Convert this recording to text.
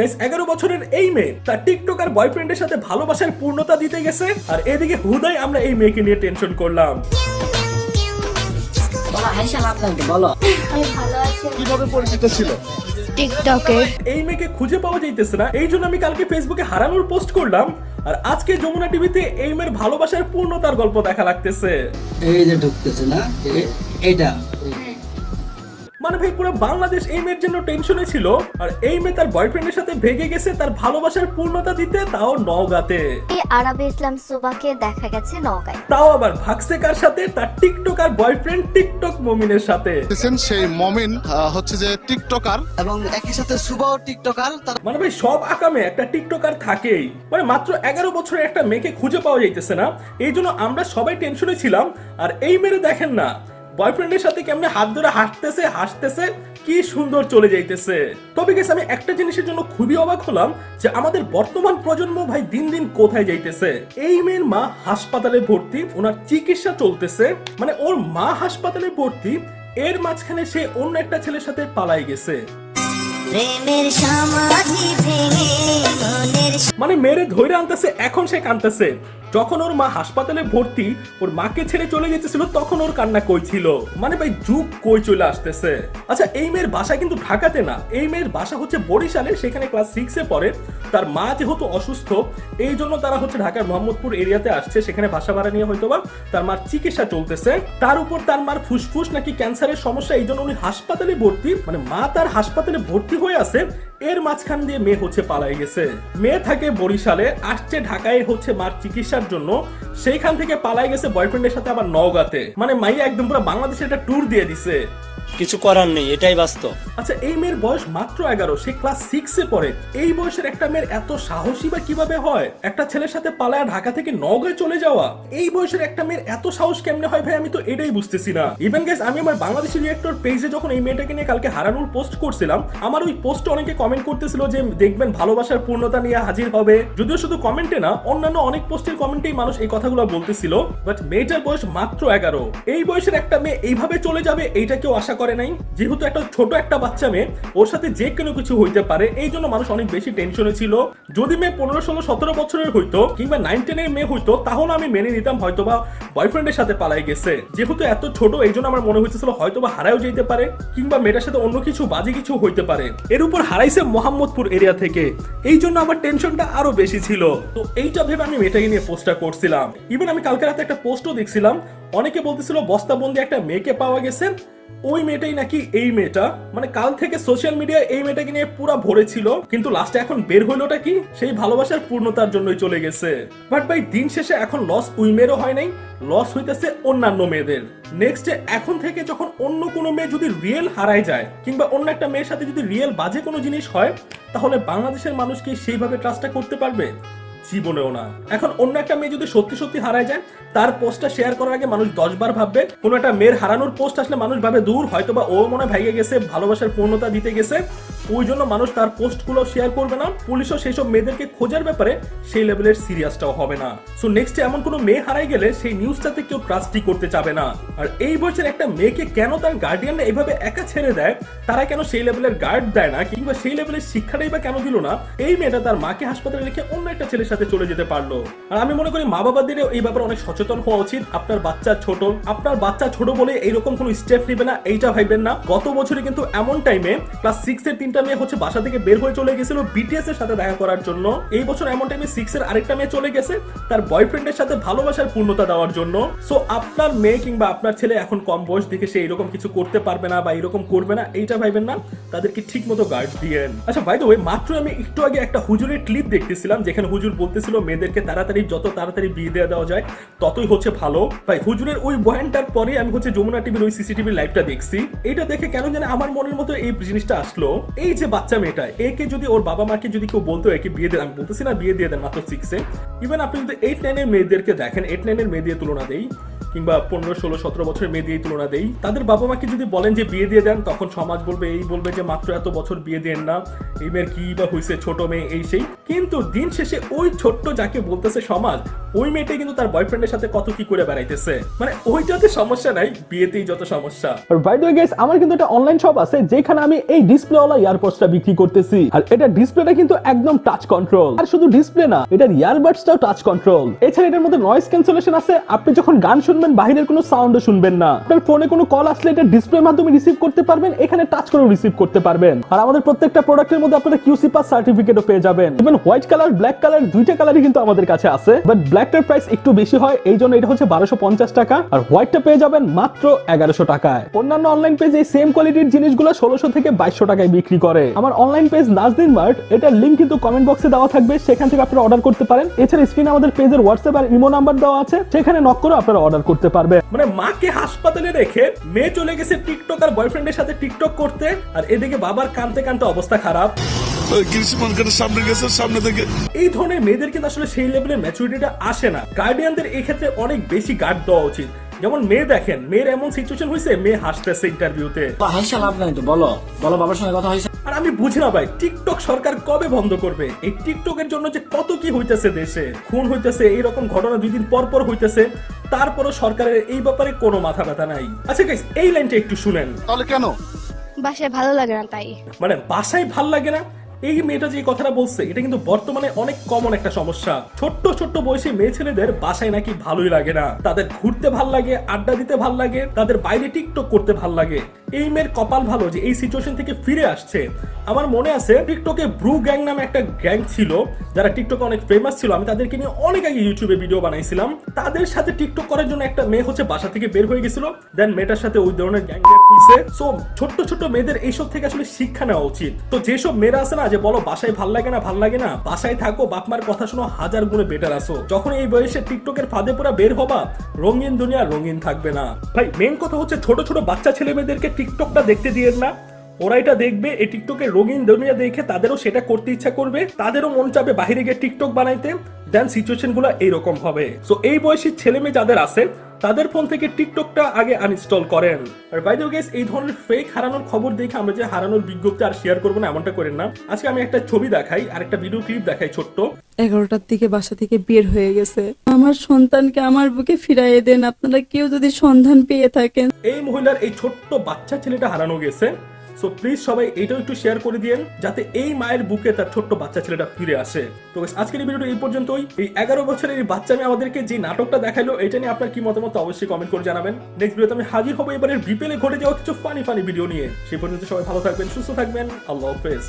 Guys এগারো বছরের এই মেয়ে তার টিকটক আর বয়ফ্রেন্ডের সাথে ভালোবাসার পূর্ণতা দিতে গেছে আর এদিকে হুদাই আমরা এই মেয়েকে নিয়ে টেনশন করলাম। বলো আমি ভালো আছি। কীভাবে পরিচিত ছিল? টিকটকে। এই মেয়েকে খুঁজে পাওয়া যাইতেছে না এই জন্য আমি কালকে ফেসবুকে হারানোর পোস্ট করলাম আর আজকে যমুনা টিভিতে এই মেয়ের ভালোবাসার পূর্ণতার গল্প দেখা লাগতেছে। এই যে ঢুকতেছে না এ- এইটা। মানে ভাই পুরো বাংলাদেশ এই মেয়ের জন্য টেনশনে ছিল আর এই মেয়ে তার বয়ফ্রেন্ডের সাথে ভেগে গেছে তার ভালোবাসার পূর্ণতা দিতে তাও নওগাঁতে। এই আরবে ইসলাম সুবাকে দেখা গেছে নওগাঁয়। তাও আবার ভাগছে কার সাথে? তার টিকটক আর বয়ফ্রেন্ড টিকটক মমিনের সাথে। সেই মমিন আহ, হচ্ছে যে টিকটকার। এবং একই সাথে সুবাও টিকটকার মানে ভাই সব আকামে একটা টিকটকার থাকেই। মানে মাত্র এগারো বছরের একটা মেয়েকে খুঁজে পাওয়া যাইতেছে না। এই জন্য আমরা সবাই টেনশনে ছিলাম আর এই মেরে দেখেন না। বয়ফ্রেন্ডের সাথে কেমনে হাত ধরে হাসতেছে হাসতেছে, কি সুন্দর চলে যাইতেছে। তবে গেছে আমি একটা জিনিসের জন্য খুবই অবাক হলাম যে আমাদের বর্তমান প্রজন্ম ভাই দিন দিন কোথায় যাইতেছে। এই মেয়ের মা হাসপাতালে ভর্তি, ওনার চিকিৎসা চলতেছে মানে ওর মা হাসপাতালে ভর্তি, এর মাঝখানে সে অন্য একটা ছেলের সাথে পালাই গেছে। মানে মেরে ধৈরে আনতেছে, এখন সে কানতেছে। যখন ওর মা হাসপাতালে ভর্তি, ওর মাকে ছেড়ে চলে যেতেছিল, তখন ওর কান্না কই ছিল? মানে ভাই, যুগ কই চলে আসতেছে? আচ্ছা এই মেয়ের বাসা কিন্তু ঢাকাতে না। এই মেয়ের বাসা হচ্ছে বরিশালে, সেখানে ক্লাস সিক্সে পড়ে। তার মা যেহেতু অসুস্থ এই জন্য তারা হচ্ছে ঢাকার মোহাম্মদপুর এরিয়াতে আসছে। সেখানে বাসা ভাড়া নিয়ে হয়তো বা তার মার চিকিৎসা চলতেছে। তার উপর তার মার ফুসফুস নাকি ক্যান্সারের সমস্যা এই জন্য উনি হাসপাতালে ভর্তি। মানে মা তার হাসপাতালে ভর্তি হয়ে আছে। এর মাঝখান দিয়ে মেয়ে হচ্ছে পালাই গেছে। মেয়ে থাকে বরিশালে, আসছে ঢাকায় হচ্ছে মার চিকিৎসার জন্য। সেইখান থেকে পালাই গেছে বয়ফ্রেন্ডের সাথে আবার নওগাঁতে। মানে মাইয়া একদম পুরো বাংলাদেশে একটা ট্যুর দিয়ে দিছে। কিছু করার নেই, এটাই বাস্তব। আচ্ছা এই মেয়ের বয়স মাত্র এগারো, সে ক্লাস সিক্সে পড়ে। এই বয়সের একটা মেয়ের এত সাহসী বা কীভাবে হয়? একটা ছেলের সাথে পালায় ঢাকা থেকে নগায় চলে যাওয়া। এই বয়সের একটা মেয়ের এত সাহস কেমনে হয় ভাই? আমি তো এটাই বুঝতেছি না। ইভেন গেস আমি আমার বাংলাদেশি রিয়েক্টর পেজে যখন এই মেয়েটাকে নিয়ে কালকে হারানোর পোস্ট করছিলাম, আমার ওই পোস্টে অনেকে কমেন্ট করতেছিল যে, দেখবেন ভালোবাসার পূর্ণতা নিয়ে হাজির হবে। যদিও শুধু কমেন্টে না, অন্যান্য অনেক পোস্টের কমেন্টেই মানুষ এই কথাগুলো বলতেছিল। বাট মেয়েটার বয়স মাত্র এগারো। এই বয়সের একটা মেয়ে এইভাবে চলে যাবে, এইটা কেউ আশা করে নাই। যেহেতু একটা ছোট একটা বাচ্চা মেয়ে, ওর সাথে যে কোনো কিছু হইতে পারে, এই জন্য মানুষ অনেক বেশি টেনশনে ছিল। যদি মেয়ে পনেরো, ষোলো, সতেরো বছরের হইতো, কিংবা নাইন টেনের মেয়ে হইতো, তাহলে আমি মেনে নিতাম হয়তো বা বয়ফ্রেন্ডের সাথে পালাই গেছে। যেহেতু এত ছোট, এই জন্য আমার মনে হইতেছিল হয়তো বা হারাও যেতে পারে, কিংবা মেয়েটার সাথে অন্য কিছু বাজে কিছু হইতে পারে। এর উপর হারাইছে মোহাম্মদপুর এরিয়া থেকে। এই জন্য আমার টেনশনটা আরও বেশি ছিল। তো এইটা ভেবে আমি মেয়েটাকে নিয়ে পোস্টটা করছিলাম। ইভেন আমি কালকে রাতে একটা পোস্টও দেখছিলাম। অনেকে বলতেছিল বস্তাবন্দি একটা মেয়েকে পাওয়া গেছে। ওই মেয়েটাই নাকি এই মেয়েটা? মানে কাল থেকে সোশ্যাল মিডিয়ায় এই মেয়েটাকে নিয়ে পুরো ভরে ছিল, কিন্তু লাস্টে এখন বের হইলোটা কি? সেই ভালোবাসার পূর্ণতার জন্যই চলে গেছে। বাট ভাই, দিন শেষে এখন লস উই মেয়েরও হয় নাই লস হইতেছে অন্যান্য মেয়েদের। নেক্সট এখন থেকে যখন অন্য কোনো মেয়ে যদি রিয়েল হারায় যায়, কিংবা অন্য একটা মেয়ের সাথে যদি রিয়েল বাজে কোনো জিনিস হয়, তাহলে বাংলাদেশের মানুষ কি সেইভাবে ট্রাস্টটা করতে পারবে? জীবনেও না। এখন অন্য একটা মেয়ে যদি সত্যি সত্যি হারায় যায়, তার পোস্টটা শেয়ার করার আগে মানুষ দশ বার ভাববে, কোনো একটা মেয়ের হারানোর পোস্ট আসলে মানুষ ভাবে দূর হয়তো বা ও মনে ভেঙে গেছে, ভালোবাসার পূর্ণতা দিতে গেছে। ওই জন্য মানুষ তার পোস্টগুলো শেয়ার করবে না। পুলিশও সেই সব মেয়েদেরকে খোঁজার ব্যাপারে সেই লেভেলের সিরিয়াসটাও হবে না। সো নেক্সট এমন কোনো মেয়ে হারাই গেলে সেই নিউজটাতে কেউ ট্রাস্টই করতে চাবে না। আর এই বয়সের একটা মেয়েকে কেন তার গার্ডিয়ানরা এভাবে একা ছেড়ে দেয়? তারা কেন সেই লেভেলের গার্ড দেয় না? কিংবা সেই লেভেলের শিক্ষাটাই বা কেন দিল না? এই মেয়েটা তার মাকে হাসপাতালে রেখে অন্য একটা ছেলের সাথে চলে যেতে পারল। আর আমি মনে করি মা বাবাদেরও এই ব্যাপারে অনেক সচেতন হওয়া উচিত। আপনার বাচ্চা ছোট। আপনার বাচ্চা ছোট বলে এইরকম কোনো স্টেপ নেবে না, এইটা ভাইবেন না। গত বছরে কিন্তু এমন টাইমে ক্লাস সিক্স এর তিনটা মেয়ে হচ্ছে বাসা থেকে বের হয়ে চলে গেছিল বিটিএস এর সাথে দেখা করার জন্য। এই বছর এমন টাইমে সিক্স এর আরেকটা মেয়ে চলে গেছে তার বয়ফ্রেন্ডের সাথে ভালোবাসার পূর্ণতা দেওয়ার জন্য। সো আপনার মেয়ে কিংবা আপনার ছেলে এখন কম বয়স দেখে সে এরকম কিছু করতে পারবে না বা এরকম করবে না, এইটা ভাইবেন না। তাদেরকে ঠিক মতো গার্ড দিয়েন আচ্ছা ভাই ওই মাত্র আমি একটু আগে একটা হুজুরের ক্লিপ দেখতেছিলাম, যেখানে হুজুর বলতেছিল মেয়েদেরকে তাড়াতাড়ি যত তাড়াতাড়ি বিয়ে দেওয়া দেওয়া যায়, ততই হচ্ছে ভালো। ভাই, হুজুরের ওই বয়ানটার পরে আমি হচ্ছে যমুনা টিভির ওই সিসিটিভি লাইভটা দেখছি। এটা দেখে কেন জানে আমার মনের মতো এই জিনিসটা আসলো। এই যে বাচ্চা মেয়েটা, একে যদি ওর বাবা মাকে যদি কেউ বলতো একে বিয়ে দেন, আমি বলতেছি না বিয়ে দিয়ে দেন মাত্র সিক্সে ইভেন আপনি যদি এইট নাইনের মেয়েদেরকে দেখেন এইট নাইনের মেয়ে দিয়ে তুলনা দেই, কিংবা পনেরো, ষোলো, সতেরো বছরের মেয়ে দিয়ে তুলনা দেই, তাদের বাবা মাকে যদি বলেন যে বিয়ে দিয়ে দেন, তখন সমাজ বলবে, এই বলবে যে মাত্র এত বছর বিয়ে দেন না, এই মেয়ের কি বা হয়েছে ছোট মেয়ে, এই সেই। কিন্তু দিন শেষে ওই ছোট্ট যাকে বলতেছে সমাজ, ওই মেয়েটাই কিন্তু তার বয়ফ্রেন্ডের সাথে কত কি করে বেড়াইতেছে। মানে ওইটাতে সমস্যা নাই, বিয়েতেই যত সমস্যা। আর বাই দ্য গাইস আমার কিন্তু একটা অনলাইন শপ আছে, যেখানে আমি এই ডিসপ্লেওয়ালা ইয়ারপডসটা বিক্রি করতেছি। আর এটা ডিসপ্লেটা কিন্তু একদম টাচ কন্ট্রোল আর শুধু ডিসপ্লে না, এটার ইয়ারবাডসটাও টাচ কন্ট্রোল এছাড়া এটার মধ্যে নয়েজ ক্যান্সেলেশন আছে, আপনি যখন গান শুনবেন, বাহিরের কোনো সাউন্ডও শুনবেন না। আপনার ফোনে কোনো কল আসলে এটা ডিসপ্লের মাধ্যমে রিসিভ করতে পারবেন, এখানে টাচ করে রিসিভ করতে পারবেন। আর আমাদের প্রত্যেকটা প্রোডাক্টের মধ্যে আপনারা কিউসি পাস সার্টিফিকেটও পেয়ে যাবেন। Even white colour, black colour দুইটা কালারই কিন্তু আমাদের কাছে আছে। বাট ব্ল্যাকটার প্রাইস একটু বেশি হয়, এই জন্য এটা হচ্ছে বারোশো পঞ্চাশ টাকা। আর হোয়াইটটা পেয়ে যাবেন মাত্র এগারোশো টাকায়। অন্যান্য অনলাইন পেজ এই সেম কোয়ালিটির জিনিসগুলো ষোলোশো থেকে বাইশশো টাকায় বিক্রি করে। আমার অনলাইন পেজ নাজদিন মার্ট, এটার লিঙ্ক কিন্তু কমেন্ট বক্সে দেওয়া থাকবে, সেখান থেকে আপনারা অর্ডার করতে পারেন। এছাড়া স্ক্রিনে আমাদের পেজের হোয়াটসঅ্যাপ আর ইমো নাম্বার দেওয়া আছে, সেখানে নক করে আপনারা অর্ডার করতে পারবেন। মানে মাকে হাসপাতালে রেখে মেয়ে চলে গেছে টিকটক আর বয়ফ্রেন্ডের সাথে টিকটক করতে, আর এদিকে বাবার কানতে কানতে অবস্থা খারাপ। কৃষি মার্কেটের সামনে গেছে সামনে থেকে। এই ধরনের মেয়েদের কিন্তু আসলে সেই লেভেলের ম্যাচুরিটিটা আসে না। গার্ডিয়ানদের এই ক্ষেত্রে অনেক বেশি গার্ড দেওয়া উচিত। যেমন মেয়ে দেখেন মেয়ের এমন সিচুয়েশন হয়েছে মেয়ে হাসতেছে ইন্টারভিউতে হাসা লাভ নাই তো বলো। বলো বাবার সঙ্গে কথা হয়েছে। আর আমি বুঝি না ভাই টিকটক সরকার কবে বন্ধ করবে? এই টিকটকের জন্য যে কত কি হইতেছে দেশে? খুন হইতেছে এইরকম ঘটনা দুই দিন পর পর হইতেছে। তারপরও সরকারের এই ব্যাপারে কোনো মাথা ব্যথা নাই। আচ্ছা গাইস এই লাইনটা একটু শুনেন। তাহলে কেন? বাসায় ভালো লাগে না তাই। মানে বাসায় ভালো লাগে না? এই মেয়েটা যে কথাটা বলছে, এটা কিন্তু বর্তমানে অনেক কমন একটা সমস্যা। ছোট্ট ছোট্ট বয়সী মেয়ে ছেলেদের বাসায় নাকি ভালোই লাগে না। তাদের ঘুরতে ভালো লাগে, আড্ডা দিতে ভালো লাগে, তাদের বাইরে টিকটক করতে ভালো লাগে। এই মেয়ের কপাল ভালো যে এই সিচুয়েশন থেকে ফিরে আসছে। আমার মনে আছে টিকটকে ব্রু গ্যাং নামে একটা গ্যাং ছিল, যারা টিকটকে অনেক ফেমাস ছিল। আমি তাদেরকে নিয়ে অনেক আগে ইউটিউবে ভিডিও বানাইছিলাম। তাদের সাথে টিকটক করার জন্য একটা মেয়ে হচ্ছে বাসা থেকে বের হয়ে গেছিল। দেন মেয়েটার সাথে ওই ধরনের গ্যাং হইছে। সো ছোট্ট ছোট্ট মেয়েদের এইসব থেকে আসলে শিক্ষা নেওয়া উচিত। তো যেসব মেয়েরা আছে না, যে বলো বাসায় ভালো লাগে না, ভালো লাগে না, বাসায় থাকো বাপ মার কথা শোনো, হাজার গুণে বেটার আসো যখন এই বয়সে টিকটকের ফাঁদে পুরা বের হবা, রঙিন দুনিয়া রঙিন থাকবে না। ভাই মেন কথা হচ্ছে ছোট ছোট বাচ্চা ছেলে মেয়েদেরকে টিকটকটা দেখতে দিয়েন না। ওরা এটা দেখবে, এই টিকটকের রঙিন দুনিয়া দেখে তাদেরও সেটা করতে ইচ্ছা করবে, তাদেরও মন চাবে বাহিরে গিয়ে টিকটক বানাইতে দেন সিচুয়েশনগুলো এইরকম হবে। সো এই বয়সী ছেলে মেয়ে যাদের আছে তাদের ফোন থেকে টিকটকটা আগে আনইনস্টল করেন। আর বাই দ্য গেস এই ধরনের ফেক হারানোর খবর দেখে আমরা যে হারানোর বিজ্ঞপ্তি আর শেয়ার করব না এমনটা করেন না। আজকে আমি একটা ছবি দেখাই আর একটা ভিডিও ক্লিপ দেখাই ছোট্ট। এগারোটার দিকে বাসা থেকে বের হয়ে গেছে। আমার সন্তানকে আমার বুকে ফিরাইয়ে দেন। আপনারা কেউ যদি সন্ধান পেয়ে থাকেন। এই মহিলার এই ছোট্ট বাচ্চা ছেলেটা হারানো গেছে। সো প্লিজ সবাই এটাও একটু শেয়ার করে দিয়েন যাতে এই মায়ের বুকে তার ছোট্ট বাচ্চা ছেলেটা ফিরে আসে। তো আজকের এই ভিডিওটা এই পর্যন্তই। এই এগারো বছরের এই বাচ্চা মেয়ে আমাদেরকে যে নাটকটা দেখাল, এটা নিয়ে আপনার কি মতামত অবশ্যই কমেন্ট করে জানাবেন। নেক্সট ভিডিওতে আমি হাজির হব এবারের বিপেলে ঘটে যাওয়া কিছু ফানি ফানি ভিডিও নিয়ে। সেই পর্যন্ত সবাই ভালো থাকবেন, সুস্থ থাকবেন। আল্লাহ হাফেজ।